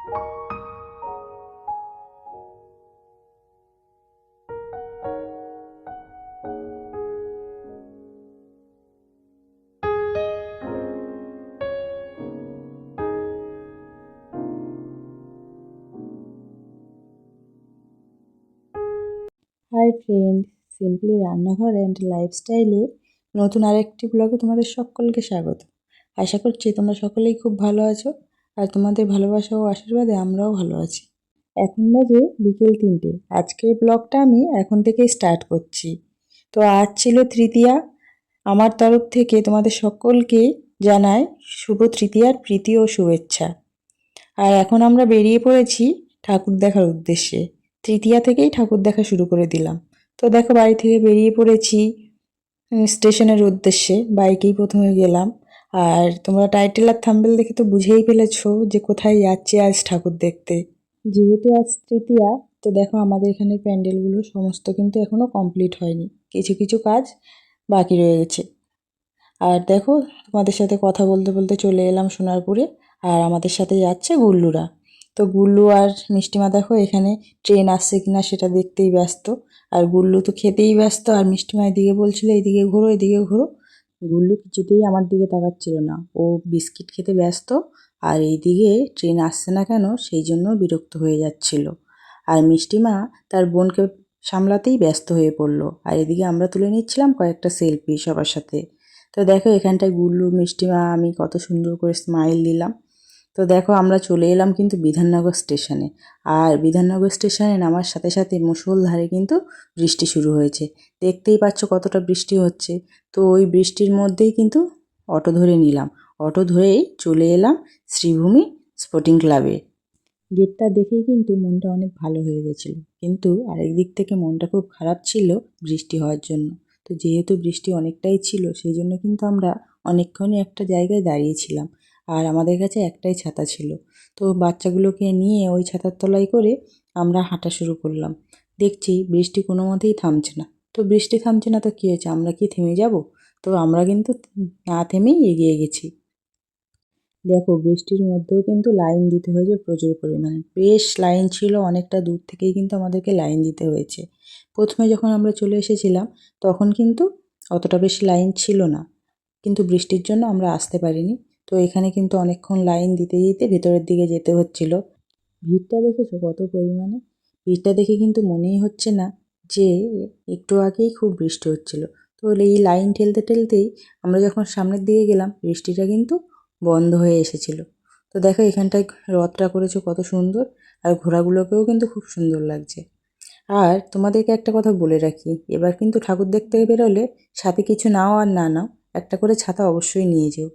High friend simply রান্নাঘর and লাইফস্টাইলের নতুন আরেকটি ব্লগে তোমাদের সকলকে স্বাগত। আশা করছি তোমরা সকলেই খুব ভালো আছো। আর তোমাদের ভালোবাসা ও আশীর্বাদে আমরাও ভালো আছি। এখন বাজে বিকেল তিনটে। আজকের ব্লগটা আমি এখন থেকেই স্টার্ট করছি। তো আজ ছিল তৃতীয়া। আমার তরফ থেকে তোমাদের সকলকে জানাই শুভ তৃতীয়ার প্রীতি ও শুভেচ্ছা। আর এখন আমরা বেরিয়ে পড়েছি ঠাকুর দেখার উদ্দেশ্যে। তৃতীয়া থেকেই ঠাকুর দেখা শুরু করে দিলাম। তো দেখো বাড়ি থেকে বেরিয়ে পড়েছি স্টেশনের উদ্দেশ্যে। বাইকেই প্রথমে গেলাম। আর তোমরা টাইটেল আর থাম্বেল দেখে তো বুঝেই ফেলেছো যে কোথায় যাচ্ছি আজ ঠাকুর দেখতে। যেহেতু আজ তৃতীয়া, তো দেখো আমাদের এখানে প্যান্ডেলগুলো সমস্ত কিন্তু এখনও কমপ্লিট হয়নি। কিছু কিছু কাজ বাকি রয়ে গেছে। আর দেখো তোমাদের সাথে কথা বলতে বলতে চলে এলাম সোনারপুরে, আর আমাদের সাথে যাচ্ছে গুল্লুরা। তো গুল্লু আর মিষ্টিমা দেখো এখানে ট্রেন আসছে কিনা সেটা দেখতেই ব্যস্ত। আর গুল্লু তো খেতেই ব্যস্ত, আর মিষ্টিমা এদিকে বলছিল এইদিকে ঘোরো, এদিকে ঘোরো। গুল্লু কিছুতেই আমার দিকে তাকাচ্ছিল না। ও বিস্কিট খেতে ব্যস্ত, আর এইদিকে ট্রেন আসছে না কেন সেই জন্য বিরক্ত হয়ে যাচ্ছিল। আর মিষ্টিমা তার বোনকে সামলাতেই ব্যস্ত হয়ে পড়ল। আর এদিকে আমরা তুলে নিচ্ছিলাম কয়েকটা সেলফি সবার সাথে। তো দেখো এখানটায় গুল্লু মিষ্টিমা আমি কত সুন্দর করে স্মাইল দিলাম। তো দেখো আমরা চলে এলাম কিন্তু বিধাননগর স্টেশনে। আর বিধাননগর স্টেশনে নামার সাথে সাথে মুসলধারে কিন্তু বৃষ্টি শুরু হয়েছে। দেখতেই পাচ্ছ কতটা বৃষ্টি হচ্ছে। তো ওই বৃষ্টির মধ্যেই কিন্তু অটো ধরে নিলাম। অটো ধরেই চলে এলাম শ্রীভূমি স্পোর্টিং ক্লাবে। গেটটা দেখেই কিন্তু মনটা অনেক ভালো হয়ে গেছিল। কিন্তু আরেক দিক থেকে মনটা খুব খারাপ ছিল বৃষ্টি হওয়ার জন্য। তো যেহেতু বৃষ্টি অনেকটাই ছিল, সেই জন্য কিন্তু আমরা অনেকক্ষণই একটা জায়গায় দাঁড়িয়েছিলাম আর আমাদের কাছে একটাই ছাতা ছিল। তো বাচ্চাগুলোকে নিয়ে ওই ছাতার তলায় করে আমরা হাঁটা শুরু করলাম। দেখছি বৃষ্টি কোনো মতেই থামছে না। তো বৃষ্টি থামছে না তো কী হয়েছে? আমরা কি থেমে যাব? তো আমরা কিন্তু না থেমেই এগিয়ে গেছি। দেখো বৃষ্টির মধ্যেও কিন্তু লাইন দিতে হয়েছে প্রচুর পরিমাণে। বেশ লাইন ছিল, অনেকটা দূর থেকেই কিন্তু আমাদেরকে লাইন দিতে হয়েছে। প্রথমে যখন আমরা চলে এসেছিলাম, তখন কিন্তু অতটা বেশি লাইন ছিল না। কিন্তু বৃষ্টির জন্য আমরা আসতে পারিনি। তো এখানে কিন্তু অনেকক্ষণ লাইন দিতে দিতে ভেতরের দিকে যেতে হচ্ছিল। ভিড়টা দেখেছ কত পরিমাণে? ভিড়টা দেখে কিন্তু মনেই হচ্ছে না যে একটু আগেই খুব বৃষ্টি হচ্ছিল। তো এই লাইন ঠেলতে ঠেলতেই আমরা যখন সামনের দিকে গেলাম, বৃষ্টিটা কিন্তু বন্ধ হয়ে এসেছিল। তো দেখো এখানটায় রথটা করেছ কত সুন্দর, আর ঘোড়াগুলোকেও কিন্তু খুব সুন্দর লাগছে। আর তোমাদেরকে একটা কথা বলে রাখি, এবার কিন্তু ঠাকুর দেখতে বেরোলে সাথে কিছু নাও আর না নাও, একটা করে ছাতা অবশ্যই নিয়ে যেও।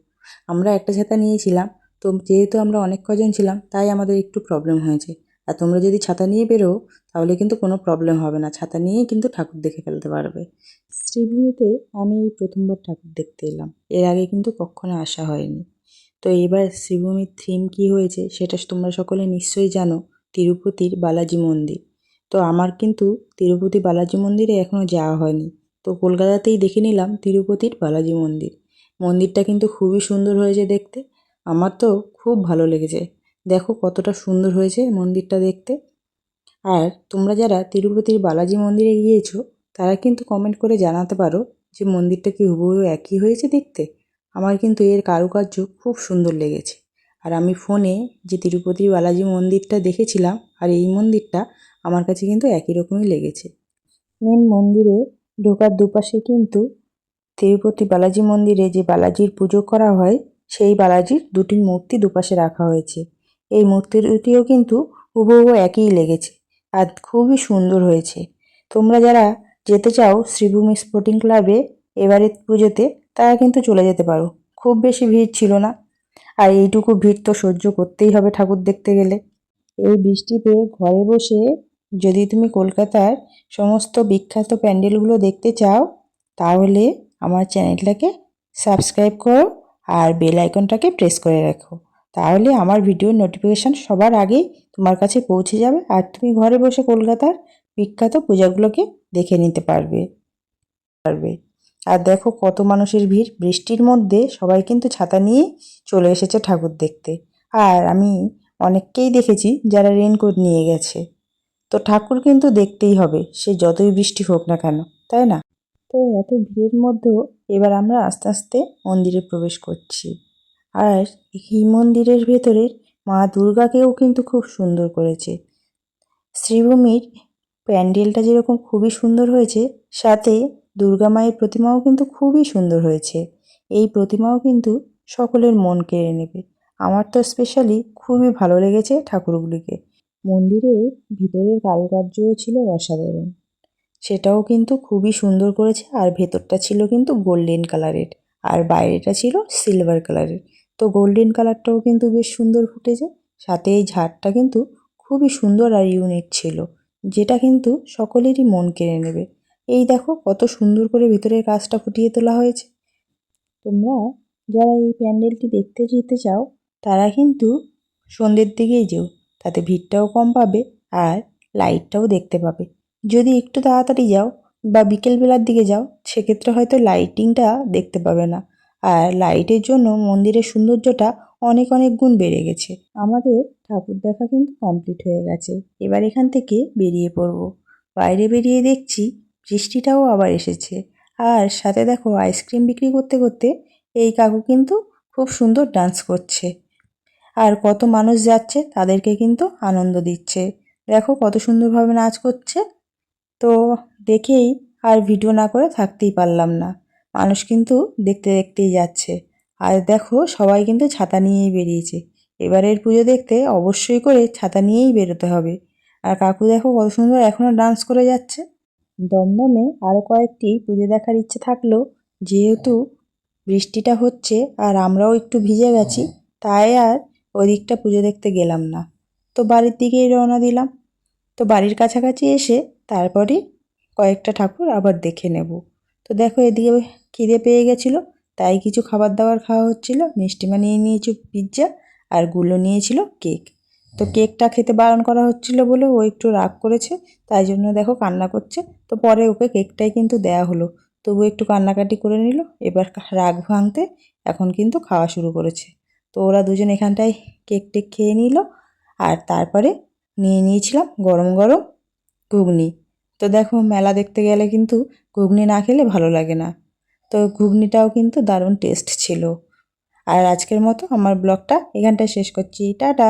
আমরা একটা ছাতা নিয়েছিলাম। তো যেহেতু আমরা অনেক কজন ছিলাম, তাই আমাদের একটু প্রবলেম হয়েছে। আর তোমরা যদি ছাতা নিয়ে বেরো তাহলে কিন্তু কোনো প্রবলেম হবে না। ছাতা নিয়েই কিন্তু ঠাকুর দেখে ফেলতে পারবে। শ্রীভূমিতে আমি এই প্রথমবার ঠাকুর দেখতে এলাম। এর আগে কিন্তু কখনো আসা হয়নি। তো এবার শ্রীভূমির থিম কী হয়েছে, সেটা তোমরা সকলে নিশ্চয়ই জানো। তিরুপতির বালাজি মন্দির। তো আমার কিন্তু তিরুপতি বালাজি মন্দিরে এখনও যাওয়া হয়নি। তো কলকাতাতেই দেখে নিলাম তিরুপতির বালাজি মন্দির। মন্দিরটা কিন্তু খুবই সুন্দর হয়েছে দেখতে। আমার তো খুব ভালো লেগেছে। দেখো কতটা সুন্দর হয়েছে মন্দিরটা দেখতে। আর তোমরা যারা তিরুপতির বালাজি মন্দিরে গিয়েছো, তারা কিন্তু কমেন্ট করে জানাতে পারো যে মন্দিরটা কি হুবহু একই হয়েছে দেখতে। আমার কিন্তু এর কারুকার্য খুব সুন্দর লেগেছে। আর আমি ফোনে যে তিরুপতি বালাজি মন্দিরটা দেখেছিলাম আর এই মন্দিরটা, আমার কাছে কিন্তু একই রকমই লেগেছে। মেন মন্দিরে ঢোকার দুপাশে কিন্তু তিরুপতি বালাজি মন্দিরে যে বালাজির পুজো করা হয়, সেই বালাজির দুটি মূর্তি দুপাশে রাখা হয়েছে। এই মূর্তি দুটিও কিন্তু হুবহু একই লেগেছে আর খুবই সুন্দর হয়েছে। তোমরা যারা যেতে চাও শ্রীভূমি স্পোর্টিং ক্লাবে এবারে পুজোতে, তারা কিন্তু চলে যেতে পারো। খুব বেশি ভিড় ছিল না। আর এইটুকু ভিড় তো সহ্য করতেই হবে ঠাকুর দেখতে গেলে। এই বৃষ্টিতে ঘরে বসে যদি তুমি কলকাতার সমস্ত বিখ্যাত প্যান্ডেলগুলো দেখতে চাও, তাহলে আমার চ্যানেলটাকে সাবস্ক্রাইব করো আর বেল আইকনটাকে প্রেস করে রাখো। তাহলে আমার ভিডিওর নোটিফিকেশান সবার আগেই তোমার কাছে পৌঁছে যাবে আর তুমি ঘরে বসে কলকাতার বিখ্যাত পূজাগুলোকে দেখে নিতে পারবে। পারবে। আর দেখো কত মানুষের ভিড়। বৃষ্টির মধ্যে সবাই কিন্তু ছাতা নিয়ে চলে এসেছে ঠাকুর দেখতে। আর আমি অনেককেই দেখেছি যারা রেনকোট নিয়ে গেছে। তো ঠাকুর কিন্তু দেখতেই হবে, সে যতই বৃষ্টি হোক না কেন, তাই না? তো এত ভিড়ের মধ্যেও এবার আমরা আস্তে আস্তে মন্দিরে প্রবেশ করছি। আর এই মন্দিরের ভেতরের মা দুর্গাকেও কিন্তু খুব সুন্দর করেছে। শ্রীভূমির প্যান্ডেলটা যেরকম খুবই সুন্দর হয়েছে, সাথে দুর্গা মায়ের প্রতিমাও কিন্তু খুবই সুন্দর হয়েছে। এই প্রতিমাও কিন্তু সকলের মন কেড়ে নেবে। আমার তো স্পেশালি খুবই ভালো লেগেছে ঠাকুরগুলিকে। মন্দিরের ভিতরের কারুকার্যও ছিল অসাধারণ। সেটাও কিন্তু খুবই সুন্দর করেছে, আর ভেতরটা ছিল কিন্তু গোল্ডেন কালারের আর বাইরেটা ছিল সিলভার কালারের তো গোল্ডেন কালারটাও কিন্তু বেশ সুন্দর ফুটেছে, সাথে এই ঝাড়টা কিন্তু খুবই সুন্দর আর ইউনিক ছিল, যেটা কিন্তু সকলেরই মন কেড়ে নেবে। এই দেখো কত সুন্দর করে ভিতরের কাজটা ফুটিয়ে তোলা হয়েছে। তোমরা যারা এই প্যান্ডেলটি দেখতে যেতে চাও, তারা কিন্তু সন্ধ্যের দিকেই যেও, তাতে ভিড়টাও কম পাবে আর লাইটটাও দেখতে পাবে। যদি একটু তাড়াতাড়ি যাও বা বিকেলবেলার দিকে যাও, সেক্ষেত্রে হয়তো লাইটিংটা দেখতে পাবে না। আর লাইটের জন্য মন্দিরের সৌন্দর্যটা অনেক অনেক গুণ বেড়ে গেছে। আমাদের ঠাকুর দেখা কিন্তু কমপ্লিট হয়ে গেছে। এবার এখান থেকে বেরিয়ে পড়ব। বাইরে বেরিয়ে দেখছি বৃষ্টিটাও আবার এসেছে। আর সাথে দেখো আইসক্রিম বিক্রি করতে করতে এই কাকু কিন্তু খুব সুন্দর ডান্স করছে। আর কত মানুষ যাচ্ছে তাদেরকে কিন্তু আনন্দ দিচ্ছে। দেখো কত সুন্দরভাবে নাচ করছে। তো দেখেই আর ভিডিও না করে থাকতেই পারলাম না। মানুষ কিন্তু দেখতে দেখতেই যাচ্ছে। আর দেখো, সবাই কিন্তু ছাতা নিয়েই বেরিয়েছে। এবারের পুজো দেখতে অবশ্যই করে ছাতা নিয়েই বেরোতে হবে। আর কাকু দেখো কত সুন্দর এখনও ডান্স করে যাচ্ছে। দমদমে আরও কয়েকটি পুজো দেখার ইচ্ছে থাকলেও যেহেতু বৃষ্টিটা হচ্ছে আর আমরাও একটু ভিজে গেছি, তাই আর ওদিকটা পুজো দেখতে গেলাম না। তো বাড়ির দিকেই রওনা দিলাম। তো বাড়ির কাছাকাছি এসে তারপরে কয়েকটা ঠাকুর আবার দেখে নেব। তো দেখো এদিকে খিদে পেয়ে গেছিল, তাই কিছু খাবার দাবার খাওয়া হচ্ছিল। মিষ্টিমা নিয়ে নিয়েছি পিৎজা আরগুলো নিয়েছিল কেক তো কেকটা খেতে বারণ করা হচ্ছিল বলে ও একটু রাগ করেছে, তাই জন্য দেখো কান্না করছে। তো পরে ওকে কেকটাই কিন্তু দেয়া হলো। তবু একটু কান্নাকাটি করে নিল, এবার রাগ ভাঙতে এখন কিন্তু খাওয়া শুরু করেছে। তো ওরা দুজন এখানটায় কেক টেক খেয়ে নিল আর তারপরে নিয়ে নিয়েছিলাম গরম গরম ঘুগনি। তো দেখো মেলা দেখতে গেলে কিন্তু ঘুগনি না খেলে ভালো লাগে না। তো ঘুগনিটাও কিন্তু দারুণ টেস্ট ছিল। আর আজকের মতো আমার ব্লগটা এখানটায় শেষ করছি। টাটা!